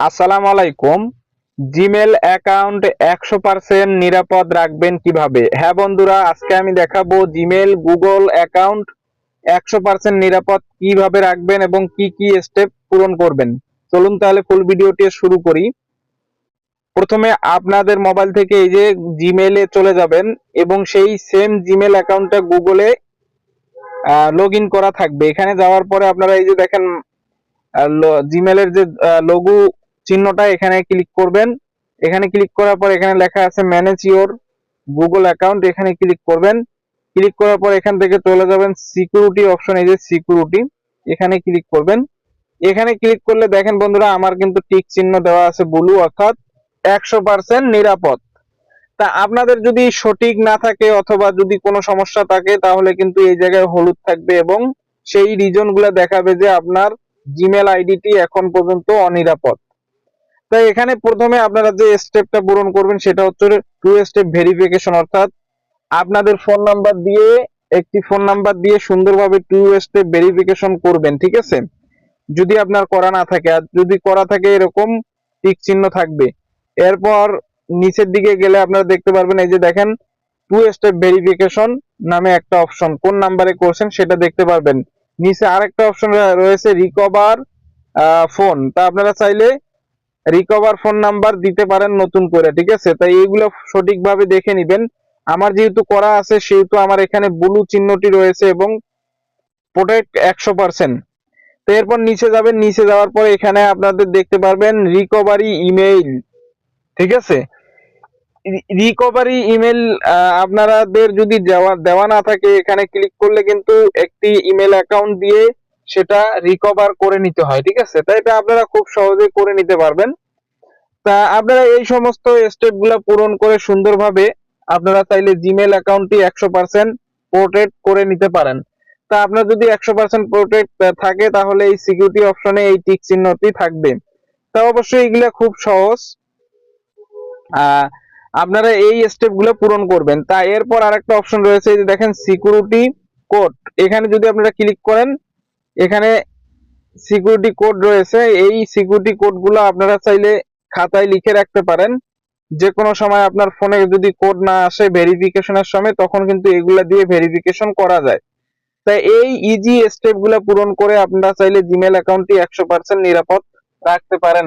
আসসালামু আলাইকুম। Gmail account একশো পার্সেন্ট নিরাপদ রাখবেন কীভাবে? হ্যাঁ বন্ধুরা, আজকে আমি দেখাবো জিমেল গুগল অ্যাকাউন্ট একশো পার্সেন্ট নিরাপদ কীভাবে রাখবেন এবং কি কি স্টেপ পূরণ করবেন। চলুন তাহলে ফুল ভিডিওটি শুরু করি। প্রথমে আপনাদের মোবাইল থেকে এই যে জিমেলে চলে যাবেন এবং সেই সেম জিমেল অ্যাকাউন্টটা গুগলে লগ করা থাকবে। এখানে যাওয়ার পরে আপনারা এই যে দেখেন জিমেলের যে লঘু চিহ্নটা এখানে ক্লিক করবেন। এখানে ক্লিক করার পর এখানে লেখা আছে ম্যানেজ ইওর গুগল অ্যাকাউন্ট এখানে ক্লিক করবেন। ক্লিক করার পর এখান থেকে চলে যাবেন সিকিউরিটি অপশন এই যে সিকিউরিটি এখানে ক্লিক করবেন। এখানে ক্লিক করলে দেখেন বন্ধুরা, আমার কিন্তু টিক চিহ্ন দেওয়া আছে ব্লু অর্থাৎ একশো পার্সেন্ট নিরাপদ। তা আপনাদের যদি সঠিক না থাকে অথবা যদি কোনো সমস্যা থাকে, তাহলে কিন্তু এই জায়গায় হলুদ থাকবে এবং সেই রিজনগুলা দেখাবে যে আপনার জিমেল আইডিটি এখন পর্যন্ত অনিরাপদ। তাই এখানে প্রথমে আপনারা যে স্টেপটা পূরণ করবেন সেটা হচ্ছে টু স্টেপ ভেরিফিকেশন অর্থাৎ আপনাদের ফোন নাম্বার দিয়ে, একটি ফোন নাম্বার দিয়ে সুন্দরভাবে টু স্টেপ ভেরিফিকেশন করবেন, ঠিক আছে? যদি আপনার করা না থাকে, আর যদি করা থাকে এরকম টিক চিহ্ন থাকবে। এরপর নিচের দিকে গেলে আপনারা দেখতে পারবেন, এই যে দেখেন টু স্টেপ ভেরিফিকেশন নামে একটা অপশন কোন নাম্বারে করছেন সেটা দেখতে পারবেন। নিচে আরেকটা অপশন রয়েছে রিকভার ফোন তা আপনারা চাইলে রিকভার ফোন নাম্বার দিতে পারেন নতুন করে, ঠিক আছে? তাই এইগুলো সঠিকভাবে দেখে নেবেন। আমার যেহেতু করা আছে, সেহেতু আমার এখানে ব্লু চিহ্নটি রয়েছে এবং প্রোটেক্ট একশো পার্সেন্ট তো এরপর নিচে যাবেন, নিচে যাওয়ার পর এখানে আপনাদের দেখতে পারবেন রিকভারি ইমেইল ঠিক আছে? রিকভারি ইমেল আপনাদের যদি দেওয়া দেওয়া না থাকে, এখানে ক্লিক করলে কিন্তু একটি ইমেল অ্যাকাউন্ট দিয়ে সেটা রিকভার করে নিতে হয়, ঠিক আছে? তাই এটা আপনারা খুব সহজে করে নিতে পারবেন। তা আপনারা এই সমস্ত স্টেপগুলা পূরণ করে সুন্দরভাবে আপনারা চাইলে জিমেল অ্যাকাউন্টটি একশো পার্সেন্ট প্রোটেক্ট করে নিতে পারেন। তা আপনার যদি একশো পার্সেন্ট প্রোটেক্ট থাকে, তাহলে এই সিকিউরিটি অপশনে এই টিক চিহ্নটি থাকবে। তা অবশ্যই এগুলা খুব সহজ। আপনারা এই স্টেপগুলো পূরণ করবেন। তা এরপর আরেকটা অপশন রয়েছে দেখেন সিকিউরিটি কোড এখানে যদি আপনারা ক্লিক করেন এখানে সিকিউরিটি কোড রয়েছে। এই সিকিউরিটি কোডগুলো আপনারা চাইলে খাতায় লিখে রাখতে পারেন। যে কোনো সময় আপনার ফোনে যদি কোড না আসে ভেরিফিকেশনের সময়, তখন কিন্তু এগুলা দিয়ে ভেরিফিকেশন করা যায়। তাই এই ইজি স্টেপগুলো পূরণ করে আপনারা চাইলে জিমেল অ্যাকাউন্টটি একশো পার্সেন্ট নিরাপদ রাখতে পারেন।